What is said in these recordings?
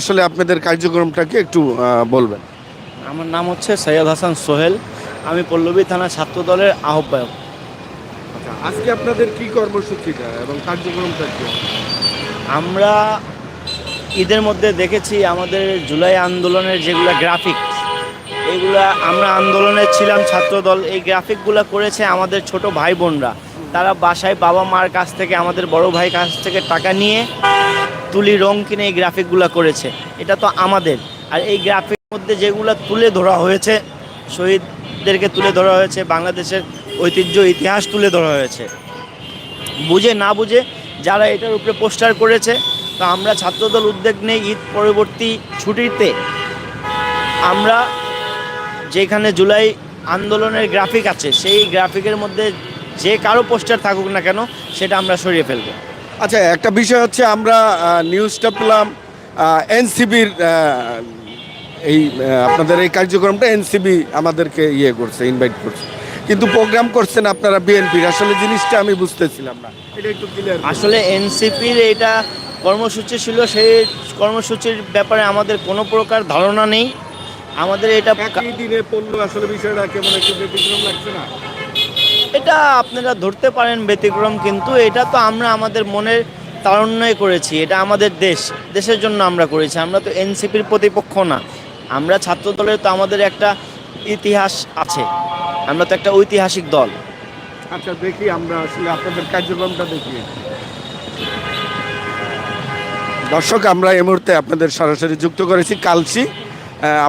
আসলে আপনাদের কার্যক্রমটাকে একটু বলবেন? আমার নাম হচ্ছে সৈয়দ হাসান সোহেল। আমি পল্লবী থানা ছাত্র দলের আহ্বায়ক। আচ্ছা আজকে আপনাদের কি কর্মসূচিটা এবং কার্যক্রমটা কি? আমরা ঈদের মধ্যে দেখেছি আমাদের জুলাই আন্দোলনের যেগুলো গ্রাফিক এগুলা আমরা আন্দোলনে ছিলাম ছাত্রদল এই গ্রাফিকগুলো করেছে আমাদের ছোট ভাই বোনরা। তারা বাসায় বাবা মার কাছ থেকে আমাদের বড় ভাই কাছ থেকে টাকা নিয়ে তুলি রং কিনে এই গ্রাফিকগুলো করেছে। এটা তো আমাদের। আর এই গ্রাফিক মধ্যে যেগুলো তুলে ধরা হয়েছে, শহীদদেরকে তুলে ধরা হয়েছে, বাংলাদেশের ঐতিহ্য, ইতিহাস তুলে ধরা হয়েছে। বুঝে না বুঝে যারা এটার উপরে পোস্টার করেছে, তো আমরা ছাত্রদল উদ্যোগ নেই ঈদ পরবর্তী ছুটিতে। আমরা যেখানে জুলাই আন্দোলনের গ্রাফিক আছে, সেই গ্রাফিকের মধ্যে যে কারও পোস্টার থাকুক না কেন, সেটা আমরা সরিয়ে ফেলব। আচ্ছা একটা বিষয় হচ্ছে আমরা নিউজটা পেলাম এনসিবির এই আপনাদের এই কার্যক্রমটা এনসিবি আমাদেরকে ইয়ে করছে ইনভাইট করছে। কিন্তু প্রোগ্রাম করছেন আপনারা বিএনপির আসলে জিনিসটা আমি বুঝতেছিলাম না। এটা একটু ক্লিয়ার আসলে এনসিপির এটা কর্মসূচি ছিল সেই কর্মসূচির ব্যাপারে আমাদের কোনো প্রকার ধারণা নেই। আমাদের এটা দিনে পড়ল আসলে বিষয়টা কেমন একটু ব্যতিক্রম লাগছে না? এটা আপনারা ধরতে পারেন ব্যতিক্রম, কিন্তু এটা তো আমরা আমাদের মনের তারণ্যই করেছি। এটা আমাদের দেশ, দেশের জন্য আমরা করেছি। আমরা তো এনসিপির প্রতিপক্ষ না। আমরা ছাত্র দলের তো আমাদের একটা ইতিহাস আছে। আমরা তো একটা ঐতিহাসিক দল। আচ্ছা দেখি আমরা আসলে আপনাদের কার্যক্রমটা দেখি। দর্শক, আমরা এই মুহূর্তে আপনাদের সরাসরি যুক্ত করেছি কালসি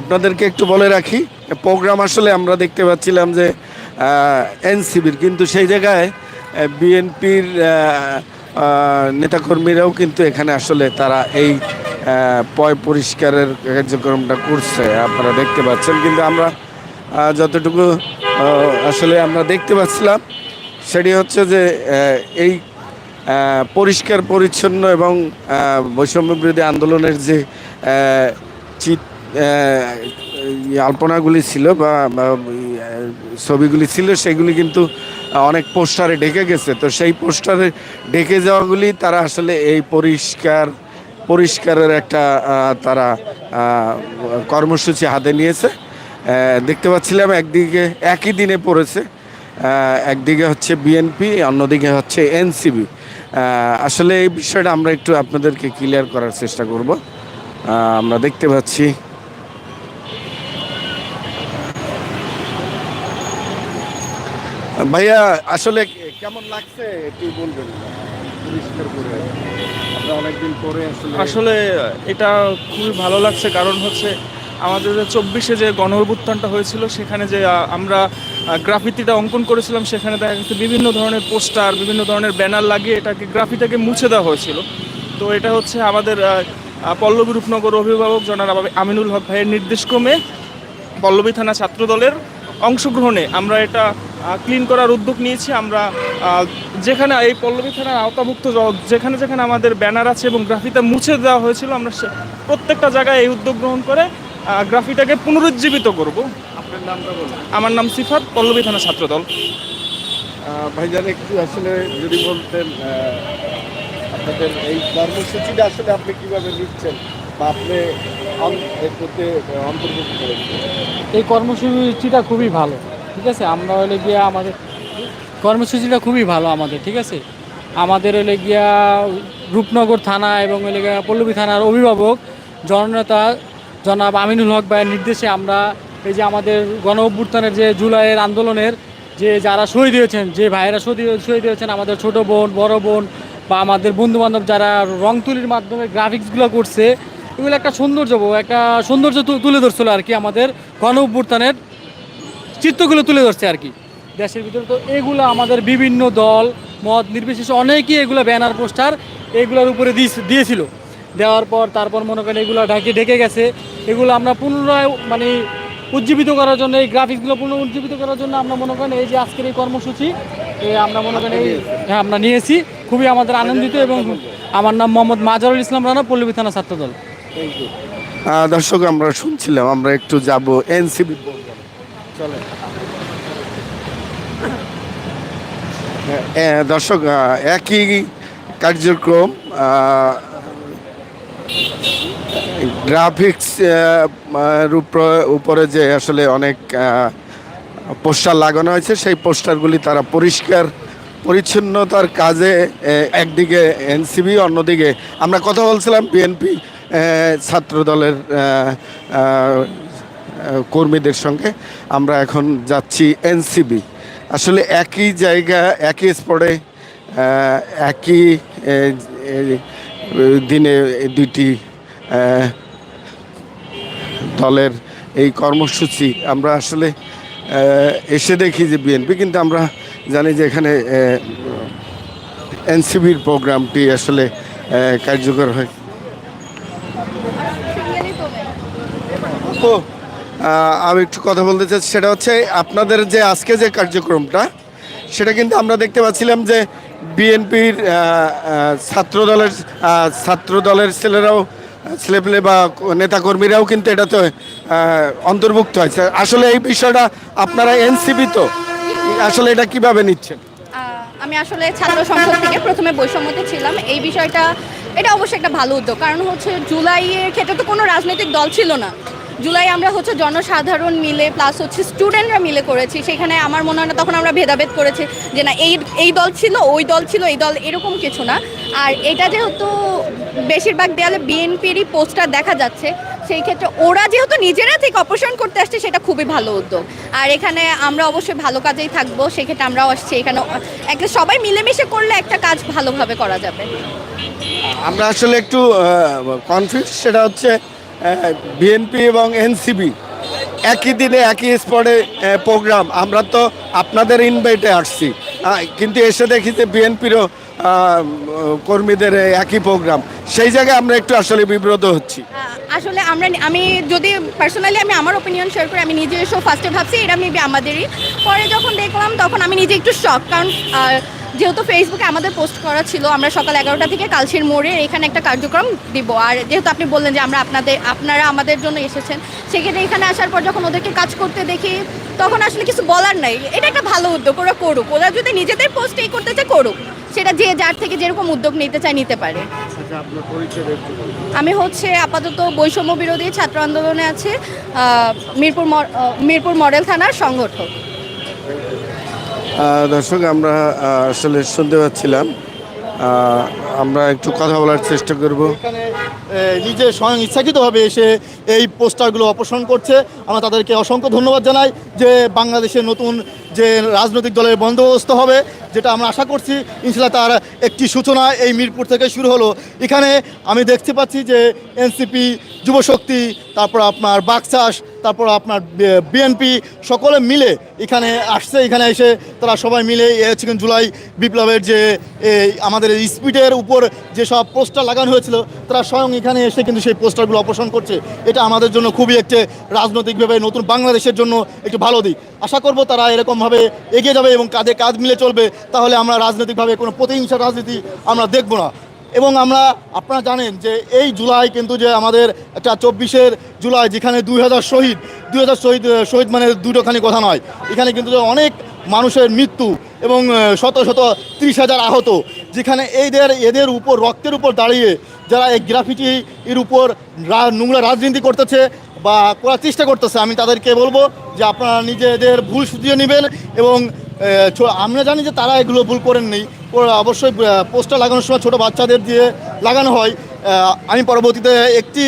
আপনাদেরকে একটু বলে রাখি প্রোগ্রাম আসলে আমরা দেখতে পাচ্ছিলাম যে এনসিবির, কিন্তু সেই জায়গায় বিএনপির নেতাকর্মীরাও কিন্তু এখানে আসলে তারা এই পয় পরিষ্কারের কার্যক্রমটা করছে, আপনারা দেখতে পাচ্ছেন। কিন্তু আমরা যতটুকু আসলে আমরা দেখতে পাচ্ছিলাম, সেটি হচ্ছে যে এই পরিষ্কার, পরিচ্ছন্ন এবং বৈষম্য বিরোধী আন্দোলনের যে চিত আলপনাগুলি ছিল বা ছবিগুলি ছিল, সেগুলি কিন্তু অনেক পোস্টারে ঢেকে গেছে। তো সেই পোস্টারে ঢেকে যাওয়াগুলি তারা আসলে এই পরিষ্কার, পরিষ্কারের একটা তারা কর্মসূচি হাতে নিয়েছে। দেখতে পাচ্ছিলাম একদিকে, একই দিনে পড়েছে। একদিকে হচ্ছে বিএনপি, অন্যদিকে হচ্ছে এনসিবি। আসলে এই বিষয়টা আমরা একটু আপনাদেরকে ক্লিয়ার করার চেষ্টা করব। আমরা দেখতে পাচ্ছি ভাইয়া, আসলে কেমন লাগছে একটু বলবেন? অনেকদিন পরে আসলে এটা খুবই ভালো লাগছে, কারণ হচ্ছে আমাদের যে চব্বিশে যে গণ অভ্যুত্থানটা হয়েছিল, সেখানে যে আমরা গ্রাফিতিটা অঙ্কন করেছিলাম, সেখানে দেখা গেছে বিভিন্ন ধরনের পোস্টার, বিভিন্ন ধরনের ব্যানার লাগিয়ে এটাকে গ্রাফিটাকে মুছে দেওয়া হয়েছিল। তো এটা হচ্ছে আমাদের পল্লবী রূপনগর অভিভাবক জনাব আমিনুল হক ভাইয়ের নির্দেশক্রমে পল্লবী থানা ছাত্র দলের অংশগ্রহণে আমরা এটা ক্লিন করার উদ্যোগ নিয়েছি। আমরা যেখানে এই পল্লবী থানার আওতাভুক্ত যেখানে যেখানে আমাদের ব্যানার আছে এবং গ্রাফিটা মুছে দেওয়া হয়েছিল আমরা সে- প্রত্যেকটা জায়গায় এই উদ্যোগ গ্রহণ করে গ্রাফিটাকে পুনরুজ্জীবিত করব। আপনার নামটা বলুন। আমার নাম সিফাত পল্লবী থানা ছাত্র দল আহ, ভাইজান একটু আসলে যদি বলতেন আপনাদের এই কর্মসূচিটা আসলে আপনি কীভাবে নিচ্ছেন বা আপনি এর প্রতি অন্তর্ভুক্ত করেছেন? এই কর্মসূচিটা খুবই ভালো। ঠিক আছে? আমরা হলে গিয়া আমাদের কর্মসূচিটা খুবই ভালো আমাদের, ঠিক আছে? আমাদের হলে গিয়া রূপনগর থানা এবং হলে গিয়া পল্লবী থানার অভিভাবক জননেতা জনাব আমিনুল হক ভাইয়ের নির্দেশে আমরা এই যে আমাদের গণ অভ্যুত্থানের যে জুলাইয়ের আন্দোলনের যে যারা শহীদ হয়েছেন, যে ভাইয়েরা শহীদ হয়ে- হয়েছেন, আমাদের ছোট বোন, বড় বোন বা আমাদের বন্ধু বান্ধব যারা রং তুলির মাধ্যমে গ্রাফিক্সগুলো করছে, এগুলো একটা সৌন্দর্য একটা সৌন্দর্য তুলে ধরছিল আর কি আমাদের গণ অভ্যুত্থানের চিত্রগুলো তুলে ধরছে আর কি। দেশের ভিতরে তো এগুলো আমাদের বিভিন্ন দল, মত নির্বিশেষে অনেকেই এগুলো ব্যানার, পোস্টার এগুলোর উপরে দিয়েছে- দিয়েছিল। দেওয়ার পর তারপর মনে করেন এগুলো ঢাকে ঢেকে গেছে। এগুলো আমরা পুনরায় মানে উজ্জীবিত করার জন্য, এই গ্রাফিক্সগুলো পুনঃ উজ্জীবিত করার জন্য আমরা মনে করেন এই যে আজকের এই কর্মসূচি আমরা মনে করেন এই হ্যাঁ আমরা নিয়েছি। খুবই আমাদের আনন্দিত এবং আমার নাম মোহাম্মদ মাজারুল ইসলাম রানা, পল্লবী থানা ছাত্রদল। দর্শক, আমরা শুনছিলাম, আমরা একটু যাব এনসিবি চলে। দর্শক একই কার্যক্রম গ্রাফিক্স উপরে যে আসলে অনেক পোস্টার লাগানো হয়েছে, সেই পোস্টারগুলি তারা পরিষ্কার, পরিচ্ছন্নতার কাজে একদিকে এনসিবি অন্যদিকে আমরা কথা বলছিলাম বিএনপি ছাত্র দলের কর্মীদের সঙ্গে আমরা এখন যাচ্ছি এনসিবি। আসলে একই জায়গা একই স্পটে একই দিনে দুইটি দলের এই কর্মসূচি। আমরা আসলে এসে দেখি যে বিএনপি কিন্তু আমরা জানি যে এখানে এনসিবির প্রোগ্রামটি আসলে কার্যকর হয়। আমি একটু কথা বলতে চাচ্ছি সেটা হচ্ছে আপনাদের যে আজকে যে কার্যক্রমটা, সেটা কিন্তু আমরা দেখতে পাচ্ছিলাম যে বিএনপির ছাত্র দলের ছাত্র দলের ছেলেরাও, ছেলেপেলে বা নেতাকর্মীরাও কিন্তু এটাতে অন্তর্ভুক্ত হয়েছে। আসলে এই বিষয়টা আপনারা এনসিবি তো, আসলে এটা কীভাবে নিচ্ছেন? আমি আসলে ছাত্র সংসদ থেকে প্রথমে বৈষম্যতে ছিলাম। এই বিষয়টা, এটা অবশ্যই একটা ভালো উদ্যোগ। কারণ হচ্ছে জুলাইয়ের ক্ষেত্রে তো কোনো রাজনৈতিক দল ছিল না। জুলাই আমরা হচ্ছে জনসাধারণ মিলে প্লাস হচ্ছে স্টুডেন্টরা মিলে করেছি। সেখানে আমার মনে হয় না তখন আমরা ভেদাভেদ করেছি যে না, এই এই দল ছিল, ওই দল ছিল, এই দল এরকম কিছু না। আর এটা যেহেতু বেশিরভাগ দেয়ালে বিএনপিরই পোস্টার দেখা যাচ্ছে, সেই ক্ষেত্রে ওরা যেহেতু নিজেরা থেকে অপারেশন করতে আসছে, সেটা খুবই ভালো উদ্যোগ। আর এখানে আমরা অবশ্যই ভালো কাজেই থাকব, সেক্ষেত্রে আমরাও আসছি এখানে। একটা সবাই মিলেমিশে করলে একটা কাজ ভালোভাবে করা যাবে। আমরা আসলে একটু কনফিউজ সেটা হচ্ছে বিএনপি এবং এনসিবি একই দিনে, একই স্পটে প্রোগ্রাম। আমরা তো আপনাদের ইনভাইটে আসছি। কিন্তু এসে দেখি যে বিএনপিরও কর্মীদের একই প্রোগ্রাম। সেই জায়গায় আমরা একটু আসলে বিব্রত হচ্ছি। আসলে আমরা আমি যদি পার্সোনালি আমি আমার ওপিনিয়ন শেয়ার করি, আমি নিজে এসেও ফার্স্টে ভাবছি, এটা মেবি আমাদেরই। পরে যখন দেখলাম, তখন আমি নিজে একটু শখ কারণ যেহেতু ফেসবুকে আমাদের পোস্ট করা ছিল, আমরা সকাল এগারোটা থেকে কালশির মোড়ে এখানে একটা কার্যক্রম দিব। আর যেহেতু আপনি বললেন যে আমরা আপনাদের, আপনারা আমাদের জন্য এসেছেন, সেক্ষেত্রে এখানে আসার পর যখন ওদেরকে কাজ করতে দেখি, তখন আসলে কিছু বলার নাই। এটা একটা ভালো উদ্যোগ, ওরা করুক। ওরা যদি নিজেদের পোস্ট এই করতে চায়, করুক। সেটা যে যার থেকে যেরকম উদ্যোগ নিতে চায়, নিতে পারে। আমি হচ্ছে আপাতত বৈষম্য বিরোধী ছাত্র আন্দোলনে আছে মিরপুর মিরপুর মডেল থানার সংগঠক। দর্শক, আমরা আসলে শুনতে পাচ্ছিলাম। আমরা একটু কথা বলার চেষ্টা করব। নিজে স্বয়ং ইচ্ছাকৃতভাবে এসে এই পোস্টারগুলো অপসারণ করছে। আমরা তাদেরকে অসংখ্য ধন্যবাদ জানাই যে বাংলাদেশের নতুন যে রাজনৈতিক দলের বন্দোবস্ত হবে, যেটা আমরা আশা করছি ইনশাল্লাহ তার একটি সূচনা এই মিরপুর থেকে শুরু হলো। এখানে আমি দেখতে পাচ্ছি যে এনসিপি, যুবশক্তি, তারপর আপনার বাকচাষ তারপর আপনার বিএনপি সকলে মিলে এখানে আসছে, এখানে এসে তারা সবাই মিলে হচ্ছে জুলাই বিপ্লবের যে আমাদের স্পিডের উপর যেসব পোস্টার লাগানো হয়েছিল, তারা স্বয়ং এখানে এসে কিন্তু সেই পোস্টারগুলো অপসারণ করছে। এটা আমাদের জন্য খুবই একটি রাজনৈতিকভাবে নতুন বাংলাদেশের জন্য একটি ভালো দিক। আশা করব তারা এরকমভাবে এগিয়ে যাবে এবং কাঁধে কাঁধ মিলে চলবে, তাহলে আমরা রাজনৈতিকভাবে কোনো প্রতিহিংসা রাজনীতি আমরা দেখব না। এবং আমরা, আপনারা জানেন যে এই জুলাই কিন্তু যে আমাদের একটা চব্বিশের জুলাই যেখানে দুই হাজার শহীদ, দুই হাজার শহীদ শহীদ মানে দুটোখানি কথা নয়। এখানে কিন্তু যে অনেক মানুষের মৃত্যু এবং শত শত ত্রিশ হাজার আহত, যেখানে এইদের এদের উপর, রক্তের উপর দাঁড়িয়ে যারা এই গ্রাফিটি এর উপর নোংরা রাজনীতি করতেছে বা করার চেষ্টা করতেছে, আমি তাদেরকে বলব যে আপনারা নিজেদের ভুল শুধিয়ে নেবেন এবং আমরা জানি যে তারা এগুলো ভুল করেননি অবশ্যই পোস্টার লাগানোর সময় ছোটো বাচ্চাদের দিয়ে লাগানো হয়। আমি পরবর্তীতে একটি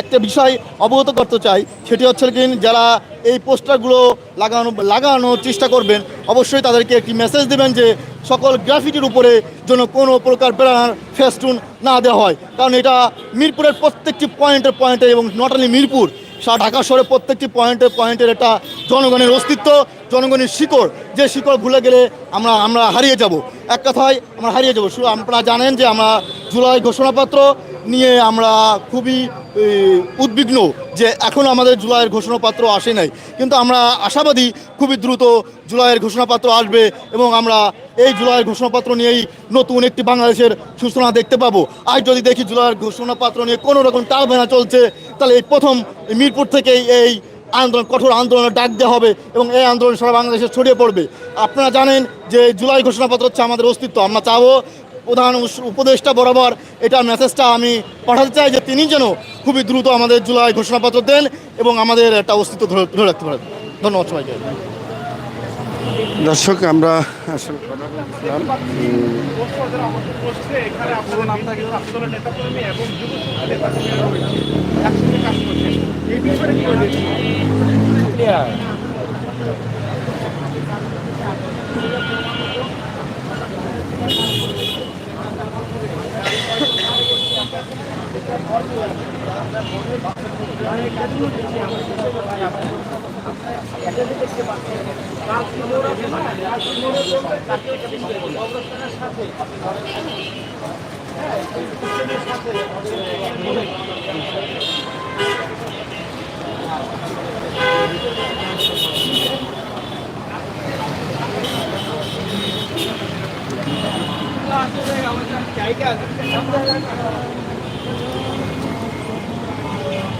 একটা বিষয় অবগত করতে চাই। সেটি হচ্ছে কি, যারা এই পোস্টারগুলো লাগানো, লাগানোর চেষ্টা করবেন, অবশ্যই তাদেরকে একটি মেসেজ দেবেন যে সকল গ্রাফিটির উপরে যেন কোনো প্রকার ব্যানার ফেস্টুন না দেওয়া হয়। কারণ এটা মিরপুরের প্রত্যেকটি পয়েন্টে পয়েন্টে এবং নট অনলি মিরপুর ঢাকা শহরে প্রত্যেকটি পয়েন্টে পয়েন্টের একটা জনগণের অস্তিত্ব, জনগণের শিকড়। যে শিকড় ভুলে গেলে আমরা আমরা হারিয়ে যাব। এক কথায় আমরা হারিয়ে যাব। শুধু আপনারা জানেন যে আমরা জুলাই ঘোষণাপত্র নিয়ে আমরা খুবই উদ্বিগ্ন যে এখনও আমাদের জুলাইয়ের ঘোষণাপত্র আসে নাই। কিন্তু আমরা আশাবাদী খুবই দ্রুত জুলাইয়ের ঘোষণাপত্র আসবে এবং আমরা এই জুলাইয়ের ঘোষণাপত্র নিয়েই নতুন একটি বাংলাদেশের সূচনা দেখতে পাবো। আর যদি দেখি জুলাইয়ের ঘোষণাপত্র নিয়ে কোনো রকম টালবেনা চলছে, তাহলে এই প্রথম মিরপুর থেকেই এই আন্দোলন, কঠোর আন্দোলনের ডাক দেওয়া হবে এবং এই আন্দোলন সারা বাংলাদেশে ছড়িয়ে পড়বে। আপনারা জানেন যে জুলাই ঘোষণাপত্র হচ্ছে আমাদের অস্তিত্ব। আমরা চাবো প্রধান উপদেষ্টা বরাবর এটা মেসেজটা আমি পাঠাতে চাই যে তিনি যেন খুবই দ্রুত আমাদের জুলাই ঘোষণাপত্র দেন এবং আমাদের একটা অস্তিত্ব ধরে ধরে রাখতে পারেন। ধন্যবাদ সবাইকে। দর্শক আমরা আসলে কথা বলছিলাম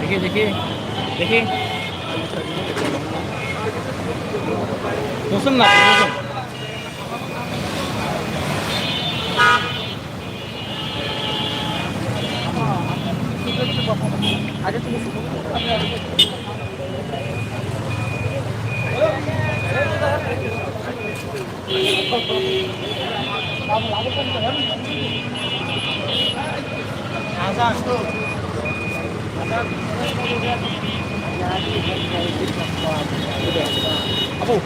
দেখি দেখি। দেখি। বসুন না বসুন। আগে তুমি আজাদ আজাদ അപ്പോൾ